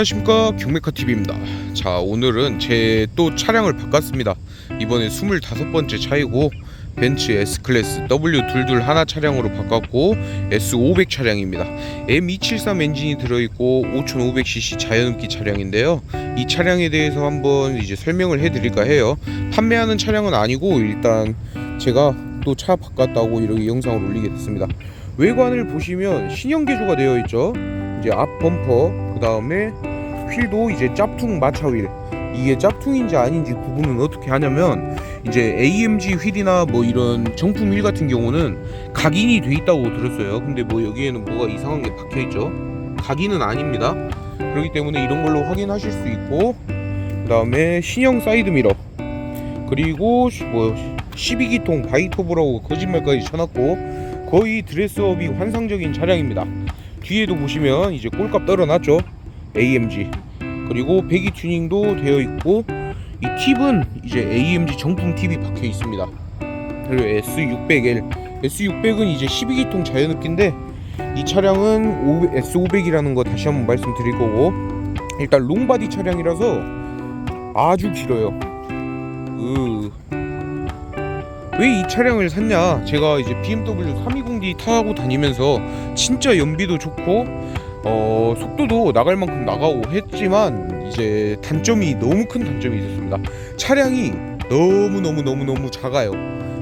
안녕하십니까? 경메카TV입니다. 자 오늘은 제 또 차량을 바꿨습니다. 이번에 25번째 차이고 벤츠 S클래스 W22 하나 차량으로 바꿨고 S500 차량입니다. M273 엔진이 들어있고 5500cc 자연흡기 차량인데요. 이 차량에 대해서 한번 이제 설명을 해드릴까 해요. 판매하는 차량은 아니고 일단 제가 또 차 바꿨다고 이렇게 영상을 올리게 됐습니다. 외관을 보시면 신형 개조가 되어 있죠. 이제 앞 범퍼 그 다음에 휠도 이제 짭퉁 마차 휠. 이게 짭퉁인지 아닌지 구분은 어떻게 하냐면 이제 AMG 휠이나 뭐 이런 정품 휠 같은 경우는 각인이 돼 있다고 들었어요. 근데 뭐 여기에는 뭐가 이상한 게 박혀 있죠? 각인은 아닙니다. 그렇기 때문에 이런 걸로 확인하실 수 있고 그 다음에 신형 사이드 미러. 그리고 시- 뭐 12기통 바이토브라고 거짓말까지 쳐놨고 거의 드레스업이 환상적인 차량입니다. 뒤에도 보시면 이제 꼴값 떨어놨죠 AMG 그리고 배기 튜닝도 되어 있고 이 팁은 이제 AMG 정품 팁이 박혀 있습니다. 그리고 S600L S600은 이제 12기통 자연흡기인데 이 차량은 S500이라는 거 다시 한번 말씀드릴 거고 일단 롱바디 차량이라서 아주 길어요. 으. 왜이 차량을 샀냐? 제가 이제 BMW 320D 타고 다니면서 진짜 연비도 좋고 어 속도도 나갈 만큼 나가고 했지만 이제 단점이 너무 큰 단점이 있었습니다. 차량이 너무 너무 너무 너무 작아요.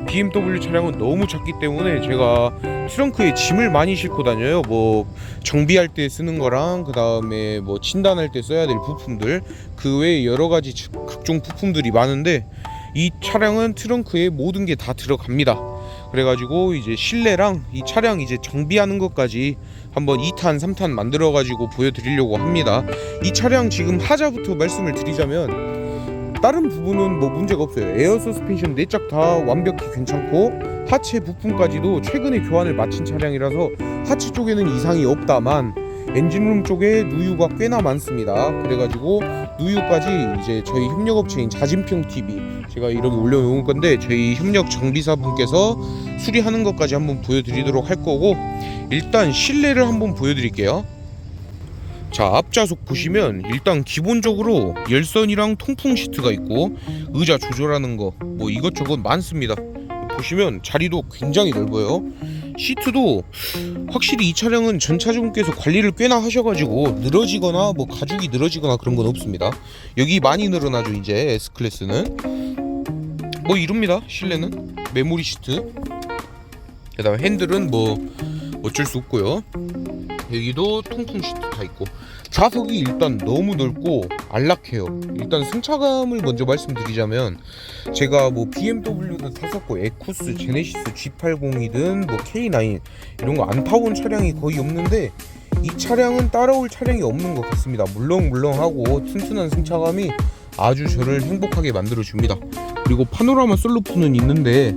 BMW 차량은 너무 작기 때문에 제가 트렁크에 짐을 많이 싣고 다녀요. 뭐 정비할 때 쓰는 거랑 그 다음에 뭐 진단할 때 써야 될 부품들 그 외에 여러 가지 각종 부품들이 많은데 이 차량은 트렁크에 모든 게 다 들어갑니다. 그래가지고 이제 실내랑 이 차량 이제 정비하는 것까지 한번 2탄, 3탄 만들어 가지고 보여드리려고 합니다. 이 차량 지금 하자부터 말씀을 드리자면 다른 부분은 뭐 문제가 없어요. 에어 서스펜션 네짝다 완벽히 괜찮고 하체 부품까지도 최근에 교환을 마친 차량이라서 하체 쪽에는 이상이 없다만 엔진룸 쪽에 누유가 꽤나 많습니다. 그래가지고 누유까지 이제 저희 협력업체인 자진평 TV 제가 이렇게 올려놓은 건데 저희 협력 정비사분께서 수리하는 것까지 한번 보여드리도록 할 거고 일단 실내를 한번 보여드릴게요. 자 앞좌석 보시면 일단 기본적으로 열선이랑 통풍 시트가 있고 의자 조절하는 거 뭐 이것저것 많습니다. 보시면 자리도 굉장히 넓어요. 시트도 확실히 이 차량은 전 차주분께서 관리를 꽤나 하셔가지고 늘어지거나 뭐 가죽이 늘어지거나 그런 건 없습니다. 여기 많이 늘어나죠 이제 S 클래스는 뭐 이럽니다 실내는 메모리 시트 그 다음에 핸들은 뭐 어쩔 수 없고요. 여기도 통풍 시트 다 있고 좌석이 일단 너무 넓고 안락해요. 일단 승차감을 먼저 말씀드리자면 제가 뭐 BMW도 탔었고 에쿠스, 제네시스 G80이든 뭐 K9 이런 거 안 타본 차량이 거의 없는데 이 차량은 따라올 차량이 없는 것 같습니다. 물렁물렁하고 튼튼한 승차감이 아주 저를 행복하게 만들어 줍니다. 그리고 파노라마 썬루프는 있는데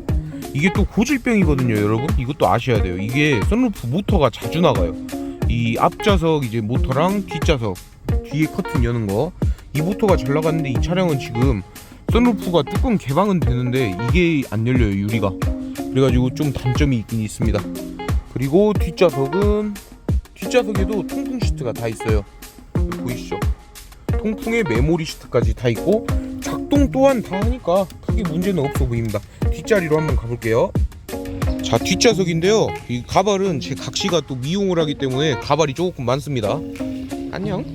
이게 또 고질병이거든요, 여러분. 이것도 아셔야 돼요. 이게 썬루프 모터가 자주 나가요. 이 앞좌석 이제 모터랑 뒷좌석 뒤에 커튼 여는 거 이 모터가 잘 나갔는데 이 차량은 지금 썬루프가 뚜껑 개방은 되는데 이게 안 열려요 유리가 그래가지고 좀 단점이 있긴 있습니다 그리고 뒷좌석은 뒷좌석에도 통풍 시트가 다 있어요 보이시죠 통풍에 메모리 시트까지 다 있고 작동 또한 다 하니까 크게 문제는 없어 보입니다. 뒷자리로 한번 가볼게요. 자 뒷좌석인데요. 이 가발은 제 각시가 또 미용을 하기 때문에 가발이 조금 많습니다. 안녕.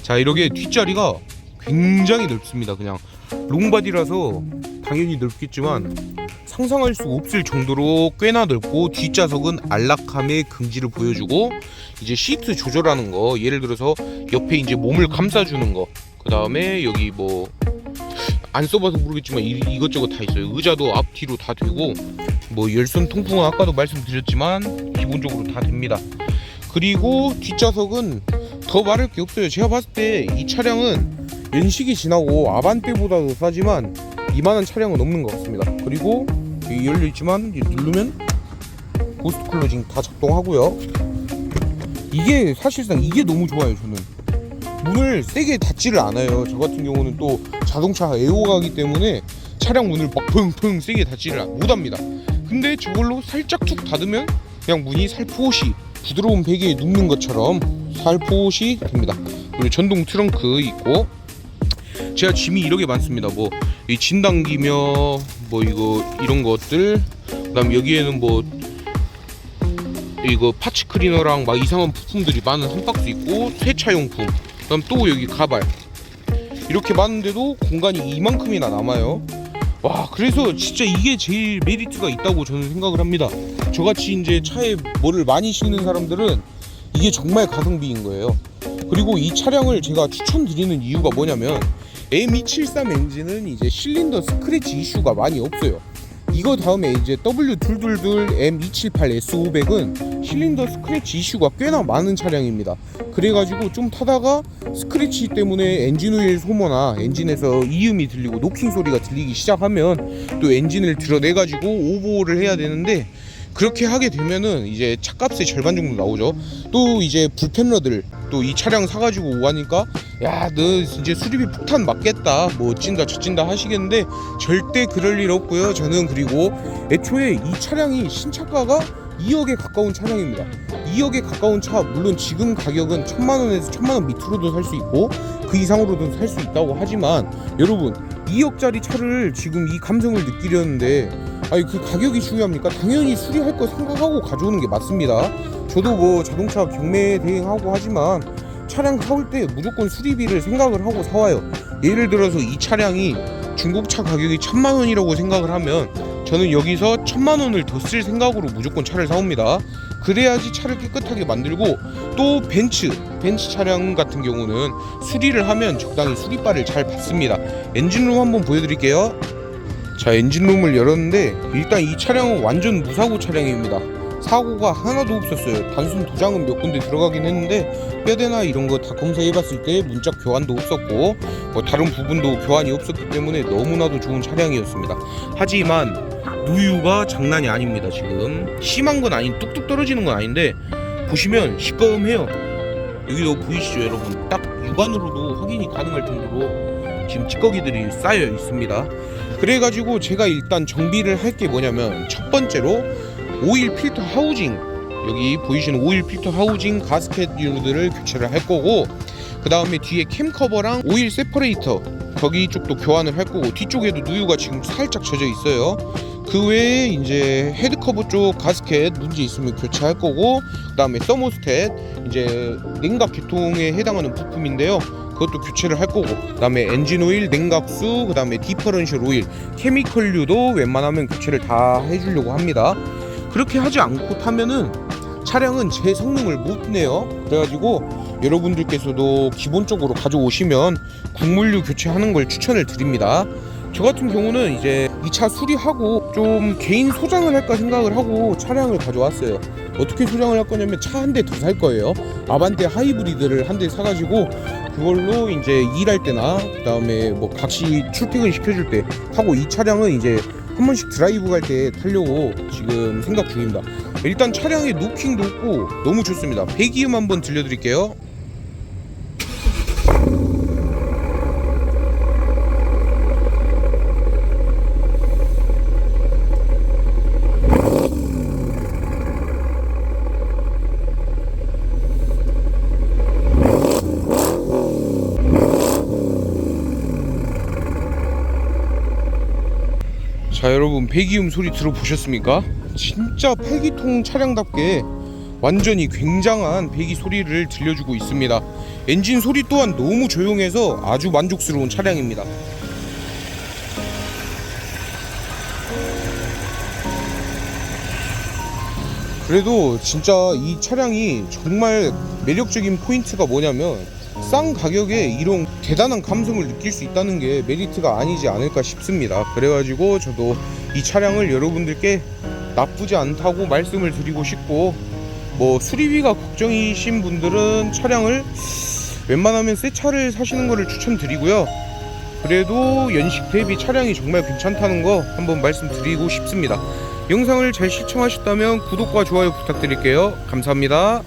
자 이렇게 뒷자리가 굉장히 넓습니다. 그냥 롱바디라서 당연히 넓겠지만 상상할 수 없을 정도로 꽤나 넓고 뒷좌석은 안락함의 긍지를 보여주고 이제 시트 조절하는 거 예를 들어서 옆에 이제 몸을 감싸주는 거그 다음에 여기 뭐 안 써봐서 모르겠지만 이, 이것저것 다 있어요. 의자도 앞뒤로 다 되고 뭐 열선 통풍은 아까도 말씀드렸지만 기본적으로 다 됩니다. 그리고 뒷좌석은 더 말할 게 없어요. 제가 봤을 때 이 차량은 연식이 지나고 아반떼보다도 싸지만 이만한 차량은 없는 것 같습니다. 그리고 여기 열려 있지만 누르면 고스트 클로징 다 작동하고요. 이게 사실상 이게 너무 좋아요 저는. 문을 세게 닫지를 않아요. 저 같은 경우는 또 자동차 애호가기 때문에 차량 문을 막 펑펑 세게 닫지를 못합니다. 근데 저걸로 살짝 툭 닫으면 그냥 문이 살포시 부드러운 베개에 눕는 것처럼 살포시 됩니다. 그리고 전동 트렁크 있고 제가 짐이 이렇게 많습니다. 뭐 이 진당기며 뭐 이거 이런 것들 그다음 여기에는 뭐 이거 파츠 클리너랑 막 이상한 부품들이 많은 한 박스 있고 세차용품 그다음 또 여기 가발 이렇게 많은데도 공간이 이만큼이나 남아요. 와 그래서 진짜 이게 제일 메리트가 있다고 저는 생각을 합니다. 저같이 이제 차에 뭐를 많이 싣는 사람들은 이게 정말 가성비인 거예요. 그리고 이 차량을 제가 추천드리는 이유가 뭐냐면 M273 엔진은 이제 실린더 스크래치 이슈가 많이 없어요. 이거 다음에 이제 W222 M278 S500은 실린더 스크래치 이슈가 꽤나 많은 차량입니다. 그래가지고 좀 타다가 스크래치 때문에 엔진 오일 소모나 엔진에서 이음이 들리고 노킹 소리가 들리기 시작하면 또 엔진을 드러내가지고 오버를 해야 되는데 그렇게 하게 되면은 이제 차값의 절반 정도 나오죠. 또 이제 불펜러들 또 이 차량 사가지고 오하니까 야 너 이제 수리비 폭탄 맞겠다 뭐 어찐다 저찐다 하시겠는데 절대 그럴 일 없고요. 저는 그리고 애초에 이 차량이 신차가가 2억에 가까운 차량입니다. 2억에 가까운 차 물론 지금 가격은 천만 원에서 천만 원 밑으로도 살 수 있고 그 이상으로도 살 수 있다고 하지만 여러분 2억짜리 차를 지금 이 감성을 느끼려는데 아니 그 가격이 중요합니까? 당연히 수리할 거 생각하고 가져오는 게 맞습니다. 저도 뭐 자동차 경매 대행하고 하지만 차량 사올 때 무조건 수리비를 생각을 하고 사와요. 예를 들어서 이 차량이 중국차 가격이 천만 원이라고 생각을 하면 저는 여기서 천만 원을 더 쓸 생각으로 무조건 차를 사옵니다. 그래야지 차를 깨끗하게 만들고 또 벤츠 벤츠 차량 같은 경우는 수리를 하면 적당히 수리바를 잘 받습니다. 엔진룸 한번 보여드릴게요. 자 엔진룸을 열었는데 일단 이 차량은 완전 무사고 차량입니다. 사고가 하나도 없었어요. 단순 도장은 몇 군데 들어가긴 했는데 뼈대나 이런 거 다 검사해봤을 때 문짝 교환도 없었고 뭐 다른 부분도 교환이 없었기 때문에 너무나도 좋은 차량이었습니다. 하지만 누유가 장난이 아닙니다. 지금 심한 건 아닌 뚝뚝 떨어지는 건 아닌데 보시면 시꺼매요. 여기도 보이시죠, 여러분? 딱 육안으로도 확인이 가능할 정도로 지금 찌꺼기들이 쌓여 있습니다. 그래가지고 제가 일단 정비를 할 게 뭐냐면 첫 번째로 오일 필터 하우징 여기 보이시는 오일 필터 하우징 가스켓 유들을 교체를 할 거고 그 다음에 뒤에 캠 커버랑 오일 세퍼레이터 거기 쪽도 교환을 할 거고 뒤쪽에도 누유가 지금 살짝 젖어 있어요. 그 외에 이제 헤드 커버 쪽 가스켓 문제 있으면 교체할 거고 그 다음에 서모스탯 이제 냉각 계통에 해당하는 부품인데요. 그것도 교체를 할 거고 그 다음에 엔진 오일, 냉각수, 그 다음에 디퍼런셜 오일, 케미컬류도 웬만하면 교체를 다 해주려고 합니다. 그렇게 하지 않고 타면은 차량은 제 성능을 못 내요. 그래가지고 여러분들께서도 기본적으로 가져오시면 국물류 교체하는 걸 추천을 드립니다. 저 같은 경우는 이제 이 차 수리하고 좀 개인 소장을 할까 생각을 하고 차량을 가져왔어요. 어떻게 소장을 할 거냐면 차 한 대 더 살 거예요. 아반떼 하이브리드를 한 대 사가지고 그걸로 이제 일할 때나 그다음에 뭐 같이 출퇴근 시켜줄 때 타고 이 차량은 이제 한 번씩 드라이브 갈 때 타려고 지금 생각 중입니다. 일단 차량의 노킹도 없고 너무 좋습니다. 배기음 한번 들려드릴게요. 자 여러분 배기음 소리 들어보셨습니까? 진짜 팔기통 차량답게 완전히 굉장한 배기 소리를 들려주고 있습니다 엔진 소리 또한 너무 조용해서 아주 만족스러운 차량입니다 그래도 진짜 이 차량이 정말 매력적인 포인트가 뭐냐면 싼 가격에 이런 대단한 감성을 느낄 수 있다는 게 메리트가 아니지 않을까 싶습니다. 그래가지고 저도 이 차량을 여러분들께 나쁘지 않다고 말씀을 드리고 싶고 뭐 수리비가 걱정이신 분들은 차량을 웬만하면 새 차를 사시는 것을 추천드리고요. 그래도 연식 대비 차량이 정말 괜찮다는 거 한번 말씀드리고 싶습니다. 영상을 잘 시청하셨다면 구독과 좋아요 부탁드릴게요. 감사합니다.